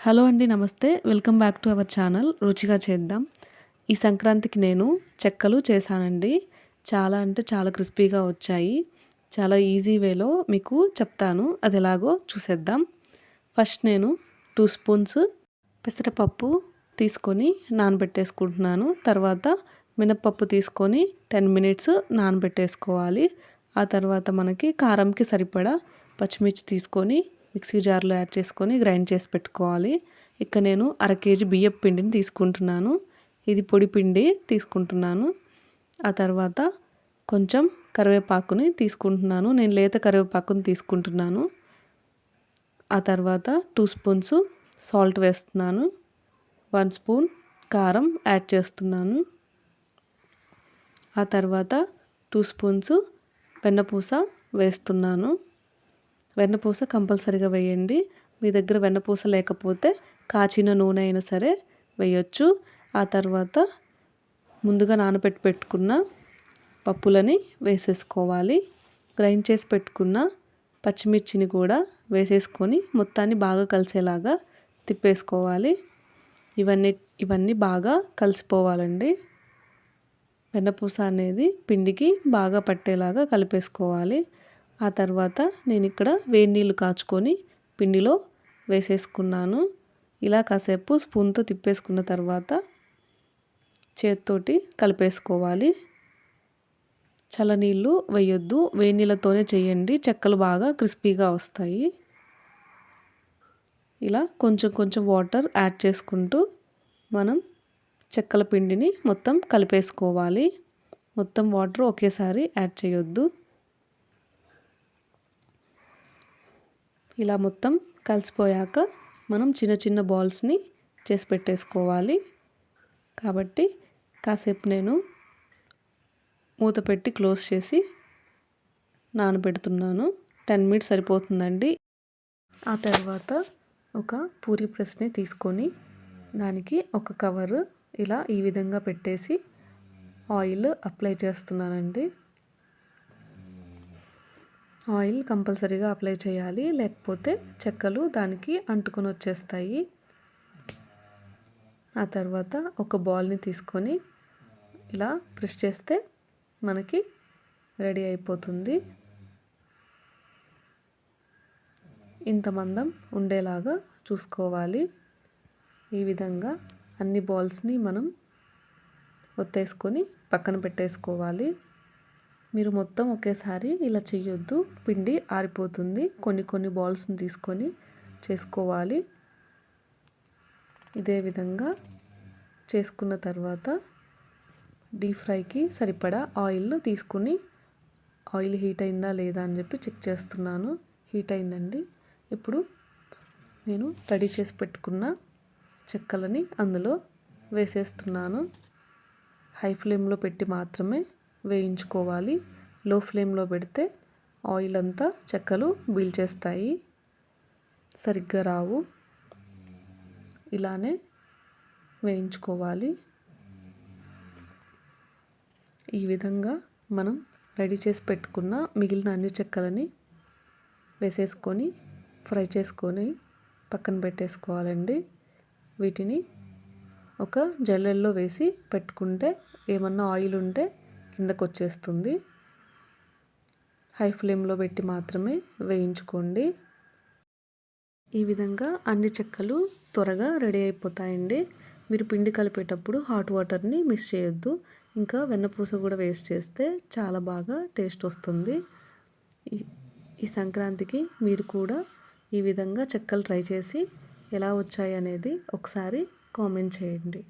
Hello అండి నమస్తే. Welcome back to our channel. రుచిగా చేద్దాం. ఈ సంక్రాంతికి నేను చెక్కలు చేశానండి. చాలా అంటే చాలా క్రిస్పీగా వచ్చాయి. చాలా ఈజీ వేలో మీకు చెప్తాను. అది ఎలాగో చూసేద్దాం. ఫస్ట్ నేను టూ స్పూన్స్ పెసరపప్పు తీసుకొని నానబెట్టేసుకుంటున్నాను. తర్వాత మినప్పప్పు తీసుకొని టెన్ మినిట్స్ నానబెట్టేసుకోవాలి. ఆ తర్వాత మనకి కారంకి సరిపడా పచ్చిమిర్చి తీసుకొని మిక్సీ జార్లో యాడ్ చేసుకొని గ్రైండ్ చేసి పెట్టుకోవాలి. ఇక్కడ నేను అర కేజీ బియ్యపు పిండిని తీసుకుంటున్నాను. ఇది పొడి పిండి తీసుకుంటున్నాను. ఆ తర్వాత కొంచెం కరివేపాకుని తీసుకుంటున్నాను. నేను లేత కరివేపాకుని తీసుకుంటున్నాను. ఆ తర్వాత టూ స్పూన్స్ సాల్ట్ వేస్తున్నాను. వన్ స్పూన్ కారం యాడ్ చేస్తున్నాను. ఆ తర్వాత టూ స్పూన్స్ వెన్నపూస వేస్తున్నాను. వెన్నపూస కంపల్సరిగా వేయండి. మీ దగ్గర వెన్నపూస లేకపోతే కాచిన నూనె అయినా సరే వేయొచ్చు. ఆ తర్వాత ముందుగా నానబెట్టి పెట్టుకున్న పప్పులని వేసేసుకోవాలి. గ్రైండ్ చేసి పెట్టుకున్న పచ్చిమిర్చిని కూడా వేసేసుకొని మొత్తాన్ని బాగా కలిసేలాగా తిప్పేసుకోవాలి. ఇవన్నీ ఇవన్నీ బాగా కలిసిపోవాలండి. వెన్నపూస అనేది పిండికి బాగా పట్టేలాగా కలిపేసుకోవాలి. ఆ తర్వాత నేను ఇక్కడ వేడి నీళ్ళు కాచుకొని పిండిలో వేసేసుకున్నాను. ఇలా కాసేపు స్పూన్తో తిప్పేసుకున్న తర్వాత చేతితోటి కలిపేసుకోవాలి. చల్లనీళ్ళు వేయొద్దు. వేడి నీళ్ళతోనే చేయండి. చెక్కలు బాగా క్రిస్పీగా వస్తాయి. ఇలా కొంచెం కొంచెం వాటర్ యాడ్ చేసుకుంటూ మనం చెక్కల పిండిని మొత్తం కలిపేసుకోవాలి. మొత్తం వాటర్ ఒకేసారి యాడ్ చేయొద్దు. ఇలా మొత్తం కలిసిపోయాక మనం చిన్న చిన్న బాల్స్ని చేసి పెట్టేసుకోవాలి. కాబట్టి కాసేపు నేను మూత పెట్టి క్లోజ్ చేసి నానబెడుతున్నాను. టెన్ మినిట్స్ సరిపోతుందండి. ఆ తర్వాత ఒక పూరి ప్రెస్ని తీసుకొని దానికి ఒక కవరు ఇలా ఈ విధంగా పెట్టేసి ఆయిల్ అప్లై చేస్తున్నానండి. ఆయిల్ కంపల్సరీగా అప్లై చేయాలి. లేకపోతే చెక్కలు దానికి అంటుకొని వచ్చేస్తాయి. ఆ తర్వాత ఒక బాల్ని తీసుకొని ఇలా ప్రెస్ చేస్తే మనకి రెడీ అయిపోతుంది. ఇంత మందం ఉండేలాగా చూసుకోవాలి. ఈ విధంగా అన్ని బాల్స్ని మనం ఒత్తేసుకొని పక్కన పెట్టేసుకోవాలి. మీరు మొత్తం ఒకేసారి ఇలా చేయొద్దు పిండి ఆరిపోతుంది. కొన్ని కొన్ని బాల్స్ని తీసుకొని చేసుకోవాలి. ఇదే విధంగా చేసుకున్న తర్వాత డీప్ ఫ్రైకి సరిపడా ఆయిల్ తీసుకుని ఆయిల్ హీట్ అయిందా లేదా అని చెప్పి చెక్ చేస్తున్నాను. హీట్ అయిందండి. ఇప్పుడు నేను రెడీ చేసి పెట్టుకున్న చెక్కలని అందులో వేసేస్తున్నాను. హై ఫ్లేమ్లో పెట్టి మాత్రమే వేయించుకోవాలి. లో ఫ్లేమ్లో పెడితే ఆయిల్ అంతా చెక్కలు బీల్చేస్తాయి సరిగ్గా రావు. ఇలానే వేయించుకోవాలి. ఈ విధంగా మనం రెడీ చేసి పెట్టుకున్న మిగిలిన అన్ని చెక్కలని వేసేసుకొని ఫ్రై చేసుకొని పక్కన పెట్టేసుకోవాలండి. వీటిని ఒక జల్లెల్లో వేసి పెట్టుకుంటే ఏమన్నా ఆయిల్ ఉంటే కిందకు వచ్చేస్తుంది హై ఫ్లేమ్లో పెట్టి మాత్రమే వేయించుకోండి. ఈ విధంగా అన్ని చెక్కలు త్వరగా రెడీ అయిపోతాయండి. మీరు పిండి కలిపేటప్పుడు హాట్ వాటర్ని మిస్ చేయొద్దు. ఇంకా వెన్నపూస కూడా వేస్ట్ చేస్తే చాలా బాగా టేస్ట్ వస్తుంది. ఈ సంక్రాంతికి మీరు కూడా ఈ విధంగా చెక్కలు ట్రై చేసి ఎలా వచ్చాయి అనేది ఒకసారి కామెంట్ చేయండి.